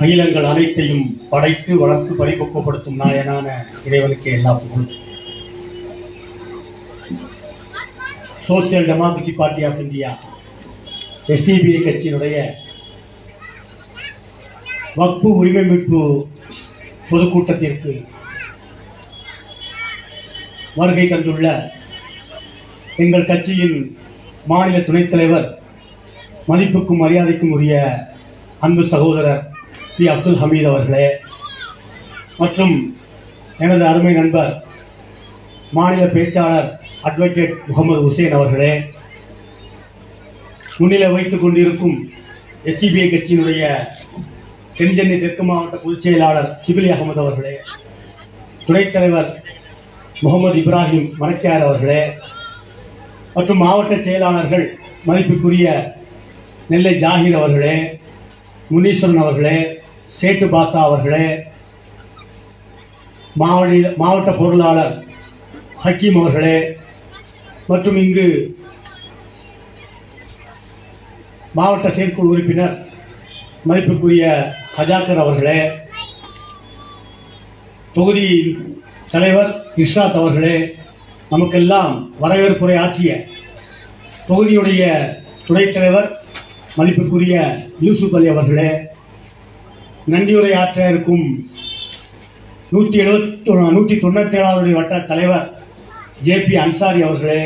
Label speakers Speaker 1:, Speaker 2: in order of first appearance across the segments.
Speaker 1: அகிலங்கள் அனைத்தையும் படைத்து வளர்த்து பரிபக்குவப்படுத்தும் நாயனான இறைவனுக்கு எல்லா புகழும் social democratic party of India SDP கட்சியினுடைய வக்பு உரிமை மீட்பு பொதுக்கூட்டத்திற்கு வருகை தந்துள்ள எங்கள் கட்சியின் மாநில துணைத் தலைவர் மதிப்புக்கும் மரியாதைக்கும் உரிய அன்பு சகோதரர் பி அப்துல் ஹமீத் அவர்களே மற்றும் எனது அருமை நண்பர் மாநில பேச்சாளர் அட்வொகேட் முகமது ஹுசேன் அவர்களே முன்னிலை வைத்துக் கொண்டிருக்கும் எஸ்டிபிஐ கட்சியினுடைய தென்சென்னை தெற்கு மாவட்ட பொதுச் செயலாளர் சிபிலி அகமது அவர்களே துணைத் தலைவர் முகமது இப்ராஹிம் மணக்கியார் அவர்களே மற்றும் மாவட்ட செயலாளர்கள் மதிப்புக்குரிய நெல்லை ஜாகிர் அவர்களே முனீஸ்வரன் அவர்களே சேட்டு பாசா அவர்களே மாவட்ட மாவட்ட பொருளாளர் ஹக்கீம் அவர்களே மற்றும் இங்கு மாவட்ட செயற்குழு உறுப்பினர் மதிப்புக்குரிய ஹஜாக்கர் அவர்களே தொகுதியின் தலைவர் இஷ்ராத் அவர்களே நமக்கெல்லாம் வரவேற்புரை ஆற்றிய தொகுதியுடைய துணைத் தலைவர் மதிப்புக்குரிய யூசுப் அலி அவர்களே நன்றியுரை ஆற்ற இருக்கும் நூற்றி எழுபத்தி நூற்றி தொண்ணூற்றி ஏழாவது வட்ட தலைவர் ஜே பி அன்சாரி அவர்களே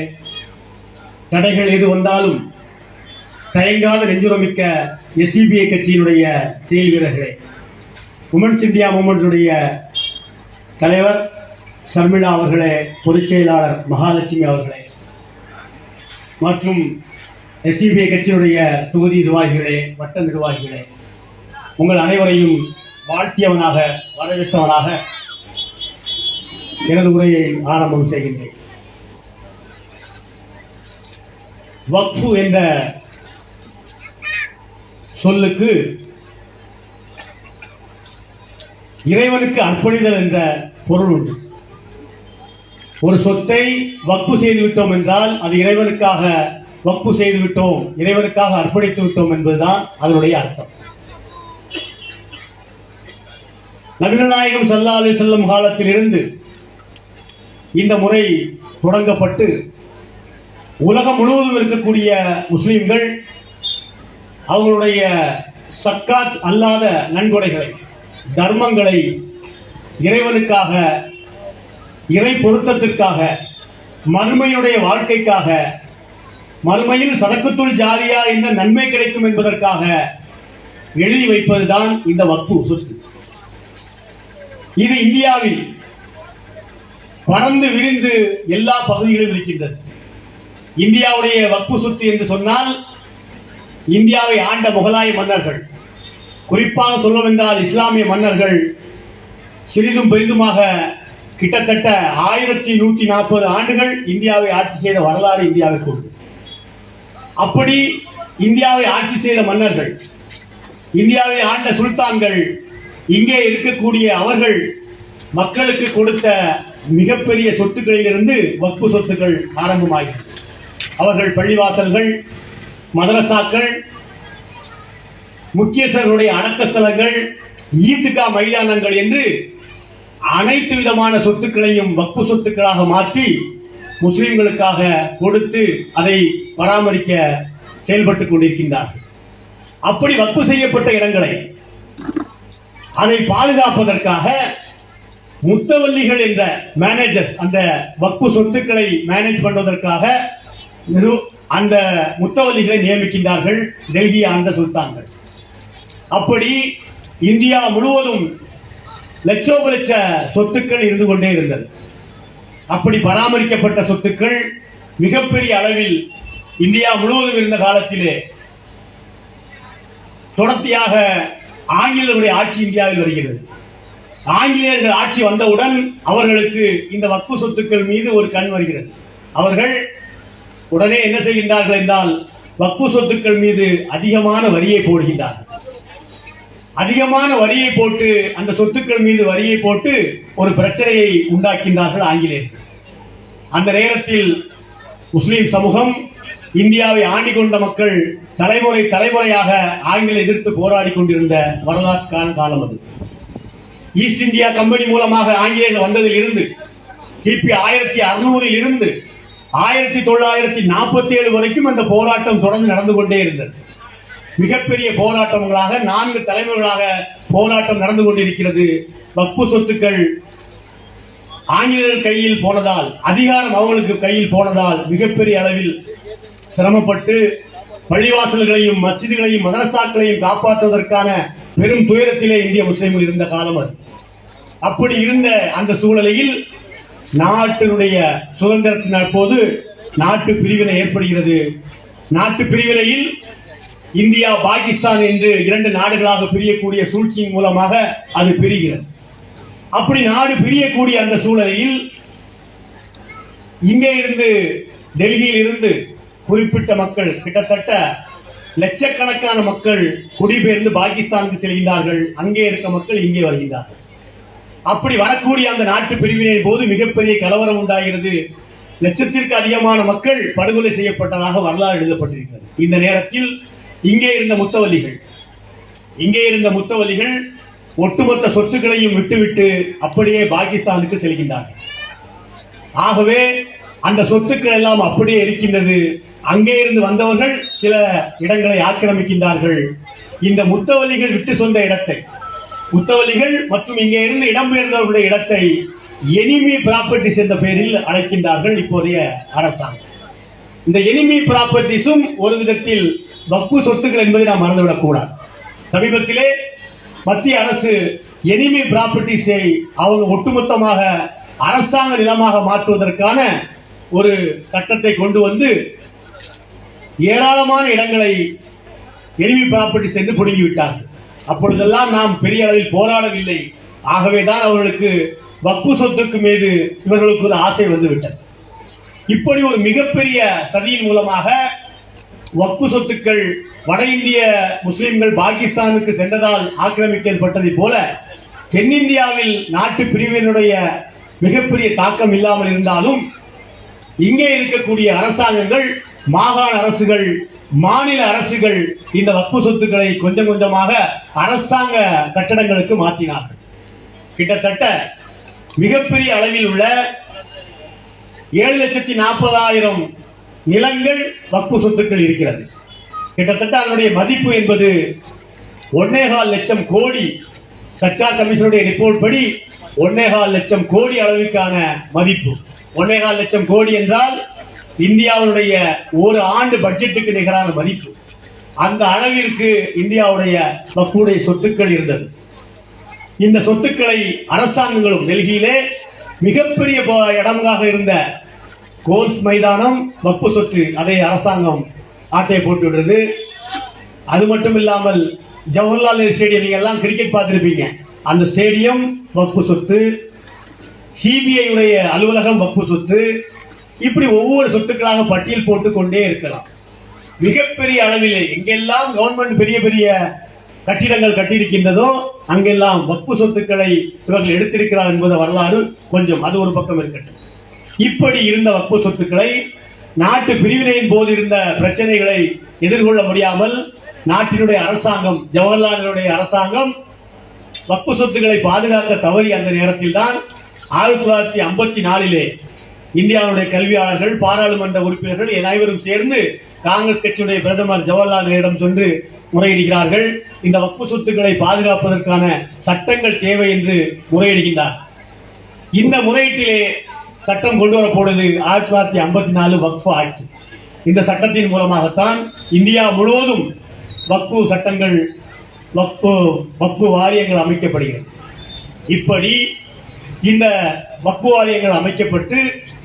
Speaker 1: தடைகள் எது வந்தாலும் தயங்காத நெஞ்சுரமிக்க எஸ்இபிஐ கட்சியினுடைய செயல் வீரர்களே உமன்ஸ் இந்தியா மூமெண்ட்டுடைய தலைவர் சர்மிளா அவர்களே பொதுச் செயலாளர் மகாலட்சுமி அவர்களே மற்றும் எஸ்டிபிஐ கட்சியுடைய தொகுதி நிர்வாகிகளே வட்ட நிர்வாகிகளே உங்கள் அனைவரையும் வாழ்த்தியவனாக வரவேற்றவனாக எனது உரையை ஆரம்பம் செய்கின்றேன் வக்ஃபு என்ற சொல்லுக்கு இறைவனுக்கு அர்ப்பணிதல் என்ற பொருள் உண்டு ஒரு சொத்தை வப்பு செய்து விட்டோம் என்றால் அது இறைவனுக்காக வப்பு செய்து விட்டோம் இறைவனுக்காக அர்ப்பணித்து விட்டோம் என்பதுதான் அதனுடைய அர்த்தம் நவீனநாயகம் சல்லா அலி செல்லும் காலத்தில் இருந்து இந்த முறை தொடங்கப்பட்டு உலகம் முழுவதும் இருக்கக்கூடிய முஸ்லிம்கள் அவர்களுடைய சக்காத் அல்லாத நன்கொடைகளை தர்மங்களை இறைவனுக்காக இறை பொருத்தத்துக்காக மறுமையுடைய வாழ்க்கைக்காக மறுமையில் சடக்குத்துள் ஜாலியா இந்த நன்மை கிடைக்கும் என்பதற்காக எழுதி வைப்பதுதான் இந்த வக்பு சொத்து இது இந்தியாவில் பறந்து விரிந்து எல்லா பகுதிகளிலும் இருக்கின்றது இந்தியாவுடைய வக்பு சொத்து என்று சொன்னால் இந்தியாவை ஆண்ட முகலாய மன்னர்கள் குறிப்பாக சொல்லவென்றால் இஸ்லாமிய மன்னர்கள் சிறிதும் பெரிதுமாக கிட்டத்தட்ட ஆயிரத்தி நூத்தி நாற்பது ஆண்டுகள் இந்தியாவை ஆட்சி செய்த வரலாறு இந்தியாவை உண்டு அப்படி இந்தியாவை ஆட்சி செய்த மன்னர்கள் இந்தியாவை ஆண்ட சுல்தான்கள் இங்கே இருக்கக்கூடிய அவர்கள் மக்களுக்கு கொடுத்த மிகப்பெரிய சொத்துக்களிலிருந்து வக்பு சொத்துக்கள் ஆரம்பமாகிறது அவர்கள் பள்ளிவாசல்கள் மதரசாக்கள் முக்கியஸ்தருடைய அடக்கஸ்தலங்கள் ஈத்துக்கா மைதானங்கள் என்று அனைத்து விதமான சொத்துக்களையும் வக்பு சொத்துக்களாக மாற்றி முஸ்லிம்களுக்காக கொடுத்து அதை பராமரிக்க செயல்பட்டுக் கொண்டிருக்கின்றார்கள் அப்படி வக்பு செய்யப்பட்ட இடங்களை அதை பாதுகாப்பதற்காக முத்தவல்லிகள் என்ற மேனேஜர்ஸ் அந்த வக்பு சொத்துக்களை மேனேஜ் பண்ணுவதற்காக அந்த முத்தவல்லிகளை நியமிக்கின்றார்கள் டெல்லி அந்த சுல்தான்கள் அப்படி இந்தியா முழுவதும் லட்சோப லட்ச சொத்துக்கள் இருந்து கொண்டே இருந்தது அப்படி பராமரிக்கப்பட்ட சொத்துக்கள் மிகப்பெரிய அளவில் இந்தியா முழுவதும் இருந்த காலத்திலே தொடர்ச்சியாக ஆங்கிலருடைய ஆட்சி இந்தியாவில் வருகிறது ஆங்கிலேயர்கள் ஆட்சி வந்தவுடன் அவர்களுக்கு இந்த வக்கு சொத்துக்கள் மீது ஒரு கண் வருகிறது அவர்கள் உடனே என்ன செய்கின்றார்கள் என்றால் வக்கு சொத்துக்கள் மீது அதிகமான வரியை போடுகின்றார்கள் அதிகமான வரியை போட்டு அந்த சொத்துக்கள் மீது வரியை போட்டு ஒரு பிரச்சனையை உண்டாக்கின்றார்கள் ஆங்கிலேயர் அந்த நேரத்தில் முஸ்லிம் சமூகம் இந்தியாவை ஆண்டி கொண்ட மக்கள் தலைமுறை தலைமுறையாக ஆங்கில எதிர்த்து போராடி கொண்டிருந்த வரலாற்று காலம் அது ஈஸ்ட் இந்தியா கம்பெனி மூலமாக ஆங்கிலேயர்கள் வந்ததில் இருந்து கிபி ஆயிரத்தி அறுநூறில் இருந்து ஆயிரத்தி தொள்ளாயிரத்தி நாற்பத்தி ஏழு வரைக்கும் அந்த போராட்டம் தொடர்ந்து நடந்து கொண்டே இருந்தது மிகப்பெரிய போராட்டங்களாக நான்கு தலைவர்களாக போராட்டம் நடந்து கொண்டிருக்கிறது வப்பு சொத்துக்கள் ஆங்கிலேயர் கையில் போனதால் அதிகாரம் அவங்களுக்கு கையில் போனதால் மிகப்பெரிய அளவில் சிரமப்பட்டு பள்ளிவாசல்களையும் மசிதிகளையும் மதரசாக்களையும் காப்பாற்றுவதற்கான பெரும் துயரத்திலே இந்திய முஸ்லீம்கள் இருந்த காலம் அது அப்படி இருந்த அந்த சூழலையில் நாட்டினுடைய சுதந்திரத்தின் போது நாட்டு பிரிவினை ஏற்படுகிறது நாட்டு பிரிவினையில் இந்தியா பாகிஸ்தான் என்று இரண்டு நாடுகளாக பிரியக்கூடிய சூழ்ச்சியின் மூலமாக அது பிரிகிறது அப்படி நாடு பிரியக்கூடிய அந்த சூழலில் இங்கே இருந்து டெல்லியில் இருந்து குறிப்பிட்ட மக்கள் கிட்டத்தட்ட லட்சக்கணக்கான மக்கள் குடிபெயர்ந்து பாகிஸ்தானுக்கு செல்கின்றார்கள் அங்கே இருக்க மக்கள் இங்கே வருகின்றார்கள் அப்படி வரக்கூடிய அந்த நாட்டு பிரிவினை போது மிகப்பெரிய கலவரம் உண்டாகிறது லட்சத்திற்கு அதிகமான மக்கள் படுகொலை செய்யப்பட்டதாக வரலாறு எழுதப்பட்டிருக்கிறது இந்த நேரத்தில் இங்கே இருந்த முத்தவல்லிகள் இங்கே இருந்த முத்தவல்லிகள் ஒட்டுமொத்த சொத்துக்களையும் விட்டுவிட்டு அப்படியே பாகிஸ்தானுக்கு செல்கின்றார்கள் ஆகவே அந்த சொத்துக்கள் எல்லாம் அப்படியே இருக்கின்றது அங்கே இருந்து வந்தவர்கள் சில இடங்களை ஆக்கிரமிக்கின்றார்கள் இந்த முத்தவலிகள் விட்டு சொந்த இடத்தை முத்தவலிகள் மற்றும் இங்கே இருந்து இடம்பெயர்ந்தவர்களுடைய இடத்தை எனிமி ப்ராப்பர்ட்டிஸ் என்ற பெயரில் அழைக்கின்றார்கள் இப்போதைய அரசாங்கம் இந்த எனிமி ப்ராப்பர்ட்டிஸும் ஒரு விதத்தில் வப்பு சொத்துக்கள் என்பதை நாம் மறந்துவிடக் கூடாது சமீபத்திலே மத்திய அரசு எனிமி ப்ராப்பர்ட்டிஸை அவங்க ஒட்டுமொத்தமாக அரசாங்க நிலமாக மாற்றுவதற்கான ஒரு சட்டத்தை கொண்டு வந்து ஏராளமான இடங்களை எனிமி ப்ராப்பர்ட்டி சென்று புடுங்கிவிட்டார்கள் அப்பொழுதெல்லாம் நாம் பெரிய அளவில் போராடவில்லை ஆகவேதான் அவர்களுக்கு வப்பு சொத்துக்கு மீது இவர்களுக்கு ஒரு ஆசை வந்துவிட்டது இப்படி ஒரு மிகப்பெரிய சதியின் மூலமாக வக்கு சொத்துக்கள் வட இந்திய முஸ்லிம்கள் பாகிஸ்தானுக்கு சென்றதால் ஆக்கிரமிக்கப்பட்டதை போல தென்னிந்தியாவில் நாட்டு பிரிவினுடைய மிகப்பெரிய தாக்கம் இல்லாமல் இருந்தாலும் இங்கே இருக்கக்கூடிய அரசாங்கங்கள் மாகாண அரசுகள் மாநில அரசுகள் இந்த வப்பு சொத்துக்களை கொஞ்சம் கொஞ்சமாக அரசாங்க கட்டடங்களுக்கு மாற்றினார்கள் கிட்டத்தட்ட மிகப்பெரிய அளவில் உள்ள ஏழு லட்சத்தி நாற்பதாயிரம் நிலங்கள் வக்கு சொத்துக்கள் இருக்கிறது கிட்டத்தட்ட அதனுடைய மதிப்பு என்பது ஒன்னேகால் லட்சம் கோடி சச்சா கமிஷனுடைய ரிப்போர்ட் படி ஒன்னேகால் லட்சம் கோடி அளவிற்கான மதிப்பு ஒன்னேகால் லட்சம் கோடி என்றால் இந்தியாவுடைய ஒரு ஆண்டு பட்ஜெட்டுக்கு நிகரான மதிப்பு அந்த அளவிற்கு இந்தியாவுடைய மக்களுடைய சொத்துக்கள் இருந்தது இந்த சொத்துக்களை அரசாங்கங்களும் டெல்லியிலே மிகப்பெரிய இடமாக இருந்த கோல்ஸ் மைதானம் வப்பு சொத்து அதை அரசாங்கம் ஆட்டையை போட்டு விடுறது அது மட்டும் இல்லாமல் ஜவஹர்லால் நேரு ஸ்டேடியம் நீங்க எல்லாம் கிரிக்கெட் பார்த்துருப்பீங்க அந்த ஸ்டேடியம் வப்பு சொத்து சிபிஐ உடைய அலுவலகம் வப்பு சொத்து இப்படி ஒவ்வொரு சொத்துக்களாக பட்டியல் போட்டு கொண்டே இருக்கலாம் மிகப்பெரிய அளவிலே எங்கெல்லாம் கவர்மெண்ட் பெரிய பெரிய கட்டிடங்கள் கட்டியிருக்கின்றதோ அங்கெல்லாம் வப்பு சொத்துக்களை இவர்கள் எடுத்திருக்கிறார் என்பது வரலாறு கொஞ்சம் அது ஒரு பக்கம் இருக்கட்டும் இப்படி இருந்த வக்பு சொத்துக்களை நாட்டு பிரிவினையின் போது இருந்த பிரச்சனைகளை எதிர்கொள்ள முடியாமல் நாட்டினுடைய அரசாங்கம் ஜவஹர்லாலுடைய அரசாங்கம் வக்பு சொத்துக்களை பாதுகாக்க தவறி அந்த நேரத்தில் தான் ஆயிரத்தி தொள்ளாயிரத்தி ஐம்பத்தி நாலிலே இந்தியாவுடைய கல்வியாளர்கள் பாராளுமன்ற உறுப்பினர்கள் அனைவரும் சேர்ந்து காங்கிரஸ் கட்சியுடைய பிரதமர் ஜவஹர்லால் நேரிடம் சென்று முறையிடுகிறார்கள் இந்த வக்பு சொத்துக்களை பாதுகாப்பதற்கான சட்டங்கள் தேவை என்று முறையிடுகின்றார் இந்த முறையீட்டிலே சட்டம் கொண்டு வரப்படுவது ஆயிரத்தி தொள்ளாயிரத்தி ஐம்பத்தி நாலு வக்ஃபு ஆக்ட் இந்த சட்டத்தின் மூலமாகத்தான் இந்தியா முழுவதும் வக்பு சட்டங்கள் வக்பு வக்பு வாரியங்கள் அமைக்கப்படுகிறது இப்படி இந்த வக்பு வாரியங்கள் அமைக்கப்பட்டு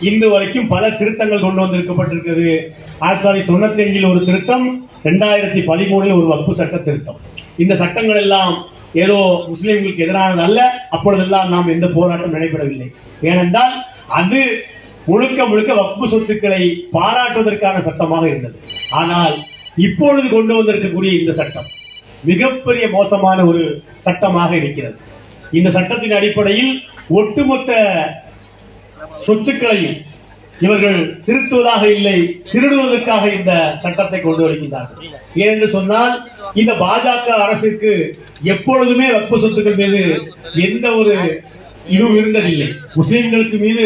Speaker 1: இன்று வரைக்கும் பல திருத்தங்கள் கொண்டு வந்திருக்கப்பட்டிருக்கிறது ஆயிரத்தி தொள்ளாயிரத்தி தொண்ணூத்தி அஞ்சில் ஒரு திருத்தம் ரெண்டாயிரத்தி பதிமூணில் ஒரு வக்பு சட்ட திருத்தம் இந்த சட்டங்கள் எல்லாம் ஏதோ முஸ்லீம்களுக்கு எதிரானது அல்ல அப்பொழுதெல்லாம் நாம் எந்த போராட்டம் நடைபெறவில்லை ஏனென்றால் அது முழுக்க முழுக்க வப்பு சொத்துக்களை பாராட்டுவதற்கான சட்டமாக இருந்தது ஆனால் இப்பொழுது கொண்டு வந்திருக்கக்கூடிய இந்த சட்டம் மிகப்பெரிய மோசமான ஒரு சட்டமாக இருக்கிறது இந்த சட்டத்தின் அடிப்படையில் ஒட்டுமொத்த சொத்துக்களையும் இவர்கள் திருத்துவதாக இல்லை திருடுவதற்காக இந்த சட்டத்தை கொண்டு வருகின்றார்கள் ஏனென்று சொன்னால் இந்த பாஜக அரசுக்கு எப்பொழுதுமே வப்பு சொத்துக்கள் மீது எந்த ஒரு இதுவும் இருந்ததில்லை முஸ்லீம்களுக்கு மீது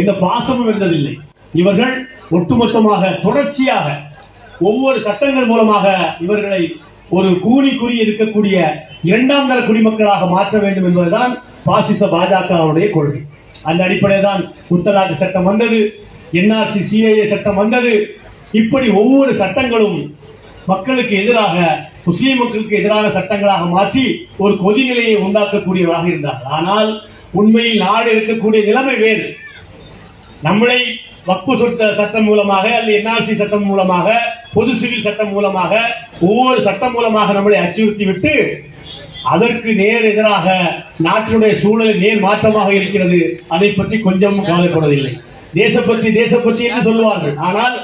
Speaker 1: எந்த பாசமும் இருந்ததில்லை இவர்கள் ஒட்டுமொத்தமாக தொடர்ச்சியாக ஒவ்வொரு சட்டங்கள் மூலமாக இவர்களை ஒரு கூலி குறி இருக்கக்கூடிய இரண்டாம் தர குடிமக்களாக மாற்ற வேண்டும் என்பதுதான் பாசிச பாஜகவுடைய கொள்கை அந்த அடிப்படையில் தான் முத்தலாக்கு சட்டம் வந்தது என்ஆர்சி சிஐஏ சட்டம் வந்தது இப்படி ஒவ்வொரு சட்டங்களும் மக்களுக்கு எதிராக முஸ்லீம் மக்களுக்கு எதிரான சட்டங்களாக மாற்றி ஒரு கொதிநிலையை உண்டாக்கக்கூடியவராக இருந்தார் ஆனால் உண்மையில் நாடு இருக்கக்கூடிய நிலைமை வேறு நம்மளை வக்பு சொத்த சட்டம் மூலமாக அல்லது என்ஆர்சி சட்டம் மூலமாக பொது சிவில் சட்டம் மூலமாக ஒவ்வொரு சட்டம் மூலமாக நம்மளை அச்சுறுத்தி விட்டு அதற்கு நேர் எதிராக நாட்டினுடைய சூழல் நேர் மாற்றமாக இருக்கிறது அதை பற்றி கொஞ்சம் கவலைப்படுவதில்லை தேசப்பற்றி தேசப்பற்றி என்று சொல்லுவார்கள் ஆனால்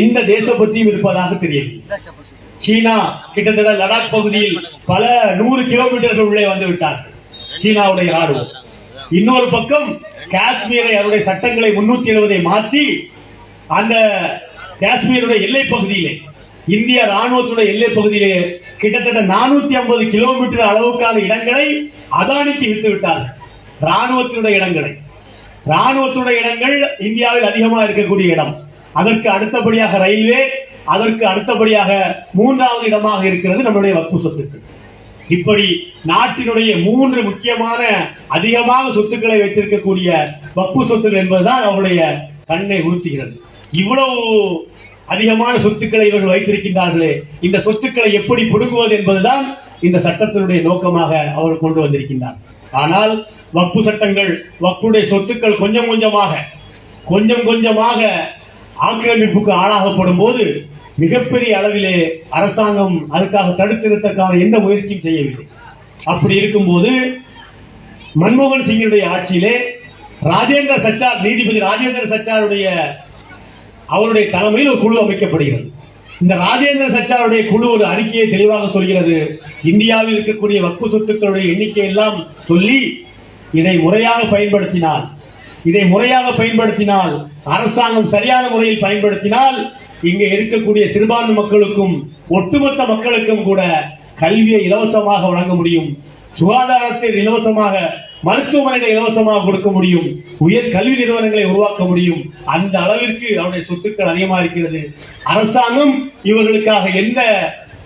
Speaker 1: எந்த தேசப்பற்றியும் இருப்பதாக தெரியும் சீனா கிட்டத்தட்ட லடாக் பகுதியில் பல நூறு கிலோமீட்டர்கள் உள்ளே வந்து விட்டார்கள் சீனாவுடைய ஆர்வம் இன்னொரு பக்கம் காஷ்மீரை அவருடைய சட்டங்களை முன்னூத்தி எழுபதை மாற்றி அந்த காஷ்மீருடைய எல்லை பகுதியிலே இந்திய ராணுவத்துடைய எல்லை பகுதியிலே கிட்டத்தட்ட நானூத்தி ஐம்பது கிலோமீட்டர் அளவுக்கான இடங்களை அதானிக்கு விட்டு விட்டார்கள் ராணுவத்தினுடைய இடங்களை ராணுவத்துடைய இடங்கள் இந்தியாவில் அதிகமாக இருக்கக்கூடிய இடம் அதற்கு அடுத்தபடியாக ரயில்வே அதற்கு அடுத்தபடியாக மூன்றாவது இடமாக இருக்கிறது நம்முடைய வக்கு சொத்துக்கள் இப்படி நாட்டினுடைய மூன்று முக்கியமான அதிகமாக சொத்துக்களை வைத்திருக்கக்கூடிய வப்பு சொத்துகள் என்பதுதான் அவருடைய கண்ணை உறுத்துகிறது இவ்வளவு அதிகமான சொத்துக்களை இவர்கள் வைத்திருக்கின்றார்களே இந்த சொத்துக்களை எப்படி புடுங்குவது என்பதுதான் இந்த சட்டத்தினுடைய நோக்கமாக அவர் கொண்டு வந்திருக்கின்றார் ஆனால் வப்பு சட்டங்கள் வப்புடைய சொத்துக்கள் கொஞ்சம் கொஞ்சமாக கொஞ்சம் கொஞ்சமாக ஆக்கிரமிப்புக்கு ஆளாகப்படும் போது மிகப்பெரிய அளவிலே அரசாங்கம் அதுக்காக தடுத்து நிறுத்தக்கான எந்த முயற்சியும் செய்யவில்லை அப்படி இருக்கும்போது மன்மோகன் சிங்கினுடைய ஆட்சியிலே ராஜேந்திர சச்சார் நீதிபதி ராஜேந்திர சச்சாருடைய அவருடைய தலைமையில் ஒரு குழு அமைக்கப்படுகிறது இந்த ராஜேந்திர சச்சாருடைய குழு ஒரு அறிக்கையை தெளிவாக சொல்கிறது இந்தியாவில் இருக்கக்கூடிய வக்கு சொத்துக்களுடைய எண்ணிக்கை எல்லாம் சொல்லி இதை முறையாக பயன்படுத்தினால் இதை முறையாக பயன்படுத்தினால் அரசாங்கம் சரியான முறையில் பயன்படுத்தினால் இங்க இருக்கக்கூடிய சிறுபான்மை மக்களுக்கும் ஒட்டுமொத்த மக்களுக்கும் கூட கல்வியை இலவசமாக வழங்க முடியும் சுகாதாரத்தை இலவசமாக மருத்துவமனைகளை இலவசமாக கொடுக்க முடியும் உயர் கல்வி நிறுவனங்களை உருவாக்க முடியும் அந்த அளவிற்கு அவருடைய சொத்துக்கள் அதிகமா இருக்கிறது அரசாங்கம் இவர்களுக்காக எந்த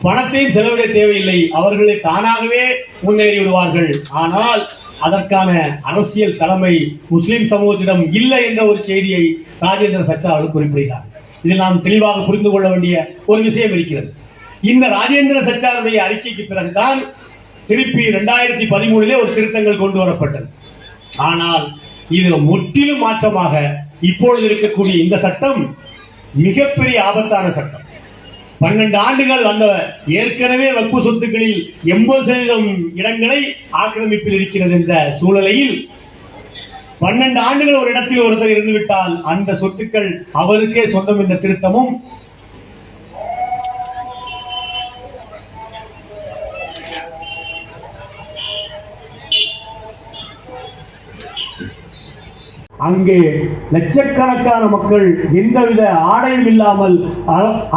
Speaker 1: பணத்தையும் செலவிட தேவையில்லை அவர்களை தானாகவே முன்னேறி விடுவார்கள் ஆனால் அதற்கான அரசியல் தலைமை முஸ்லிம் சமூகத்திடம் இல்லை என்ற ஒரு செய்தியை ராஜேந்திர சட்டா அவர் குறிப்பிடுகிறார் இதில் நாம் தெளிவாக புரிந்து கொள்ள வேண்டிய ஒரு விஷயம் இருக்கிறது இந்த ராஜேந்திர சர்க்காருடைய அறிக்கைக்கு பிறகுதான் திருப்பி இரண்டாயிரத்தி பதிமூணிலே ஒரு திருத்தங்கள் கொண்டு வரப்பட்டது ஆனால் இது முற்றிலும் மாற்றமாக இப்பொழுது இருக்கக்கூடிய இந்த சட்டம் மிகப்பெரிய ஆபத்தான சட்டம் பன்னெண்டு ஆண்டுகள் அந்த ஏற்கனவே வகுப்பு சொத்துக்களில் எண்பது சதவீதம் இடங்களை ஆக்கிரமிப்பில் இருக்கிறது என்ற சூழலையில் பன்னெண்டு ஆண்டுகள் ஒரு இடத்தில் ஒருத்தர் இருந்துவிட்டால் அந்த சொத்துக்கள் அவருக்கே சொந்தம் என்ற திருத்தமும் அங்கே லட்சக்கணக்கான மக்கள் எந்தவித ஆடையும் இல்லாமல்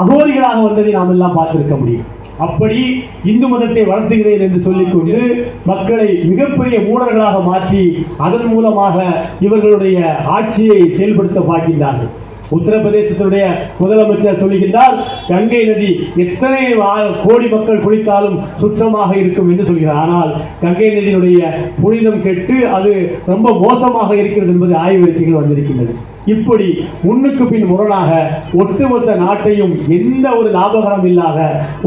Speaker 1: அகோரிகளாக வந்ததை நாம் எல்லாம் பார்த்திருக்க முடியும் அப்படி இந்து மதத்தை வளர்த்துகிறேன் என்று சொல்லிக்கொண்டு மக்களை மிகப்பெரிய மூடர்களாக மாற்றி அதன் மூலமாக இவர்களுடைய ஆட்சியை செயல்படுத்த பார்க்கின்றார்கள் உத்தரப்பிரதேசத்தினுடைய முதலமைச்சர் சொல்லுகின்றார் கங்கை நதி எத்தனை கோடி மக்கள் குளித்தாலும் சுத்தமாக இருக்கும் என்று சொல்கிறார் ஆனால் கங்கை நதியினுடைய புனிதம் கெட்டு அது ரொம்ப மோசமாக இருக்கிறது என்பது ஆய்வறிக்கைகள் வந்திருக்கின்றது இப்படி முன்னுக்கு பின் முரணாக ஒட்டுமொத்த நாட்டையும் எந்த ஒரு லாபகரம் இல்லாத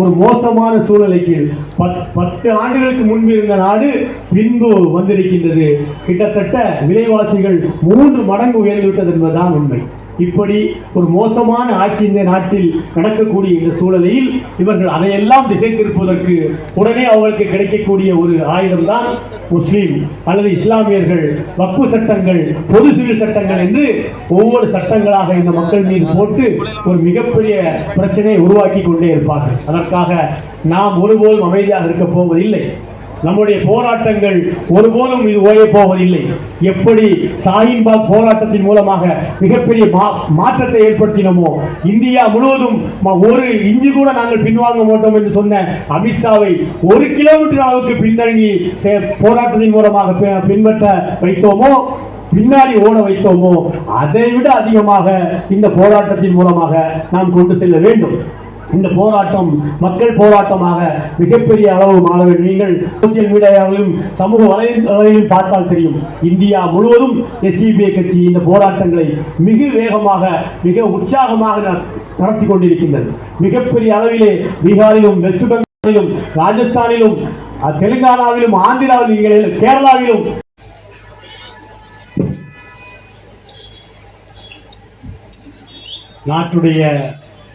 Speaker 1: ஒரு மோசமான சூழ்நிலைக்கு பத் பத்து ஆண்டுகளுக்கு முன்பு இருந்த நாடு பின்பு வந்திருக்கின்றது கிட்டத்தட்ட விலைவாசிகள் மூன்று மடங்கு உயர்ந்துவிட்டது என்பதுதான் உண்மை இப்படி ஒரு மோசமான ஆட்சி இந்த நாட்டில் நடக்கக்கூடிய இந்த சூழலில் இவர்கள் அதையெல்லாம் திசை திருப்பதற்கு உடனே அவர்களுக்கு கிடைக்கக்கூடிய ஒரு ஆயுதம் தான் முஸ்லீம் அல்லது இஸ்லாமியர்கள் வக்கு சட்டங்கள் பொது சிவில் சட்டங்கள் என்று ஒவ்வொரு சட்டங்களாக இந்த மக்கள் மீது போட்டு ஒரு மிகப்பெரிய பிரச்சனையை உருவாக்கி கொண்டே இருப்பார்கள் அதற்காக நாம் ஒருபோதும் அமைதியாக இருக்க போவதில்லை நம்முடைய போராட்டங்கள் ஒருபோதும் இது ஓயப் போவதில்லை எப்படி சாயின்பாக் போராட்டத்தின் மூலமாக மிகப்பெரிய மாற்றத்தை ஏற்படுத்தினோமோ இந்தியா முழுவதும் ஒரு இஞ்சி கூட நாங்கள் பின்வாங்க மாட்டோம் என்று சொன்ன அமித்ஷாவை ஒரு கிலோமீட்டர் அளவுக்கு பின்தங்கி போராட்டத்தின் மூலமாக பின்பற்ற வைத்தோமோ பின்னாடி ஓட வைத்தோமோ அதை விட அதிகமாக இந்த போராட்டத்தின் மூலமாக நாம் கொண்டு செல்ல வேண்டும் இந்த போராட்டம் மக்கள் போராட்டமாக மிகப்பெரிய அளவு மாணவர் நீங்கள் சோசியல் மீடியாவிலும் சமூக வலைதளங்களிலும் பார்த்தால் தெரியும் இந்தியா முழுவதும் எஸ்டிபிஐ e கட்சி இந்த போராட்டங்களை மிக வேகமாக மிக உற்சாகமாக நடத்தி கொண்டிருக்கின்றது மிகப்பெரிய அளவிலே பீகாரிலும் வெஸ்ட் பெங்காலிலும் ராஜஸ்தானிலும் தெலுங்கானாவிலும் ஆந்திராவிலும் கேரளாவிலும் நாட்டுடைய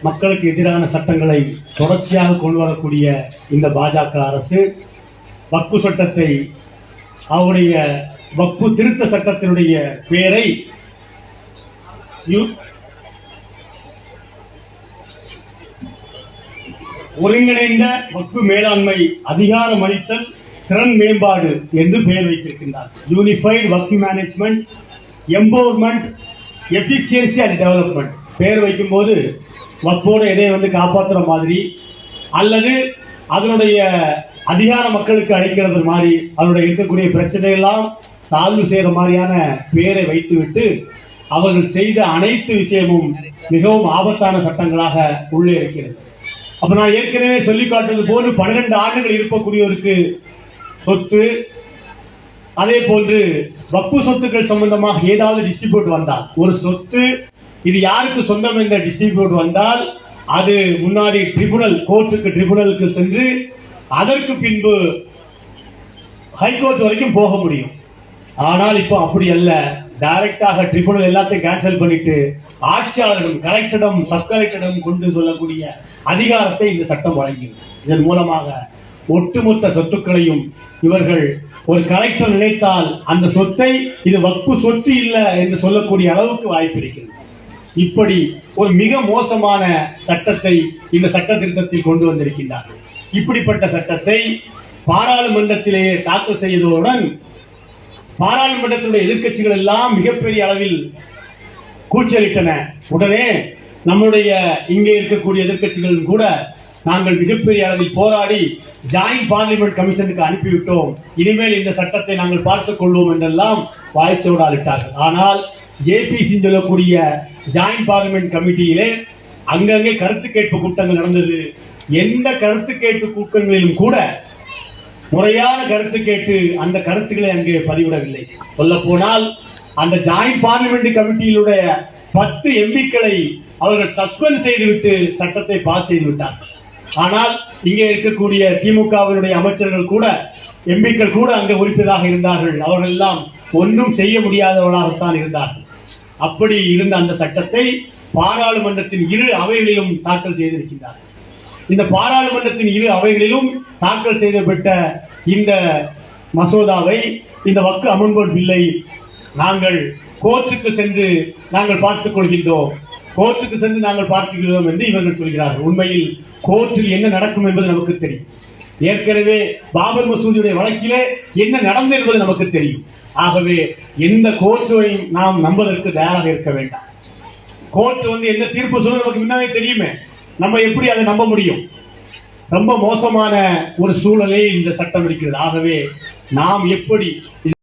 Speaker 1: மக்களுக்கு எதிரான சட்டங்களை தொடர்ச்சியாக கொண்டு வரக்கூடிய இந்த பாஜக அரசு வக்பு சட்டத்தை அவருடைய வக்பு திருத்த சட்டத்தினுடைய பெயரை ஒருங்கிணைந்த வக்பு மேலாண்மை அதிகாரம் அளித்தல் திறன் மேம்பாடு என்று பெயர் வைத்திருக்கின்றார் unified Waqf management empowerment efficiency and development பெயர் வைக்கும்போது வக்போட இடையை வந்து காப்பாற்றுற மாதிரி அல்லது அதனுடைய அதிகார மக்களுக்கு அளிக்கிறது மாதிரி அதனுடைய இருக்கக்கூடிய எல்லாம் சால்வு செய்கிற மாதிரியான பேரை வைத்துவிட்டு அவர்கள் செய்த அனைத்து விஷயமும் மிகவும் ஆபத்தான சட்டங்களாக உள்ளே இருக்கிறது அப்ப நான் ஏற்கனவே சொல்லி காட்டுறது போல பன்னிரண்டு ஆண்டுகள் இருக்கக்கூடியவருக்கு சொத்து அதே போன்று வப்பு சொத்துக்கள் சம்பந்தமாக ஏதாவது டிஸ்ட்ரிபியூட் வந்தால் ஒரு சொத்து இது யாருக்கு சொந்தம் என்ற டிஸ்ட்ரிபியூட் வந்தால் அது முன்னாடி ட்ரிபுனல் கோர்ட்டுக்கு ட்ரிபுனலுக்கு சென்று அதற்கு பின்பு ஹைகோர்ட் வரைக்கும் போக முடியும் ஆனால் இப்போ அப்படி அல்ல டைரக்டாக ட்ரிபுனல் எல்லாத்தையும் கேன்சல் பண்ணிட்டு ஆட்சியாளரிடம் கலெக்டரும் சப் கொண்டு சொல்லக்கூடிய அதிகாரத்தை இந்த சட்டம் வழங்கியது இதன் மூலமாக ஒட்டுமொத்த சொத்துக்களையும் இவர்கள் ஒரு கலெக்டர் நினைத்தால் அந்த சொத்தை இது வக்பு சொத்து இல்லை என்று சொல்லக்கூடிய அளவுக்கு வாய்ப்பு இருக்கிறது இப்படி ஒரு மிக மோசமான சட்டத்தை இந்த சட்ட திருத்தத்தில் கொண்டு வந்திருக்கின்றார்கள் இப்படிப்பட்ட சட்டத்தை பாராளுமன்றத்திலேயே தாக்கல் செய்தவுடன் பாராளுமன்றத்தினுடைய எதிர்கட்சிகள் எல்லாம் மிகப்பெரிய அளவில் கூச்சலிட்டன உடனே நம்முடைய இங்கே இருக்கக்கூடிய எதிர்கட்சிகளும் கூட நாங்கள் மிகப்பெரிய அளவில் போராடி ஜாயிண்ட் பார்லிமெண்ட் கமிஷனுக்கு அனுப்பிவிட்டோம் இனிமேல் இந்த சட்டத்தை நாங்கள் பார்த்துக் கொள்வோம் என்றெல்லாம் வாய்ச்சோடாலிட்டார்கள் ஆனால் ஜேபி ஜேபிசின்னு சொல்லக்கூடிய ஜாயிண்ட் பார்லிமெண்ட் கமிட்டியிலே அங்கங்கே கருத்து கேட்பு கூட்டங்கள் நடந்தது எந்த கருத்து கேட்பு கூட்டங்களிலும் கூட முறையான கருத்து கேட்டு அந்த கருத்துக்களை அங்கே பதிவிடவில்லை சொல்ல போனால் அந்த ஜாயிண்ட் பார்லிமெண்ட் கமிட்டியிலுடைய பத்து எம்பிக்களை அவர்கள் சஸ்பெண்ட் செய்துவிட்டு சட்டத்தை பாஸ் செய்து விட்டார்கள் ஆனால் இங்கே இருக்கக்கூடிய திமுகவினுடைய அமைச்சர்கள் கூட எம்பிக்கள் கூட அங்கே உறுப்பினராக இருந்தார்கள் அவர்கள் எல்லாம் ஒன்றும் செய்ய முடியாதவர்களாகத்தான் இருந்தார்கள் அப்படி இருந்த அந்த சட்டத்தை பாராளுமன்றத்தின் இரு அவைகளிலும் தாக்கல் செய்திருக்கின்றார்கள் இந்த பாராளுமன்றத்தின் இரு அவைகளிலும் தாக்கல் செய்தப்பட்ட இந்த மசோதாவை இந்த வக்கு அமன்போர் பில்லை நாங்கள் கோர்ட்டுக்கு சென்று நாங்கள் பார்த்துக் கொள்கின்றோம் கோர்ட்டுக்கு சென்று நாங்கள் பார்த்துக்கிறோம் என்று இவர்கள் சொல்கிறார்கள் உண்மையில் கோர்ட்டில் என்ன நடக்கும் என்பது நமக்கு தெரியும் ஏற்கனவே பாபர் மசூதியுடைய வழக்கிலே என்ன நடந்திருப்பது என்பது நமக்கு தெரியும் ஆகவே எந்த கோர்ட்டுவை நாம் நம்பதற்கு தயாராக இருக்க வேண்டாம் கோர்ட் வந்து என்ன தீர்ப்பு சொல்ல நமக்கு முன்னாவே தெரியுமே நம்ம எப்படி அதை நம்ப முடியும் ரொம்ப மோசமான ஒரு சூழலே இந்த சட்டம் இருக்கிறது ஆகவே நாம் எப்படி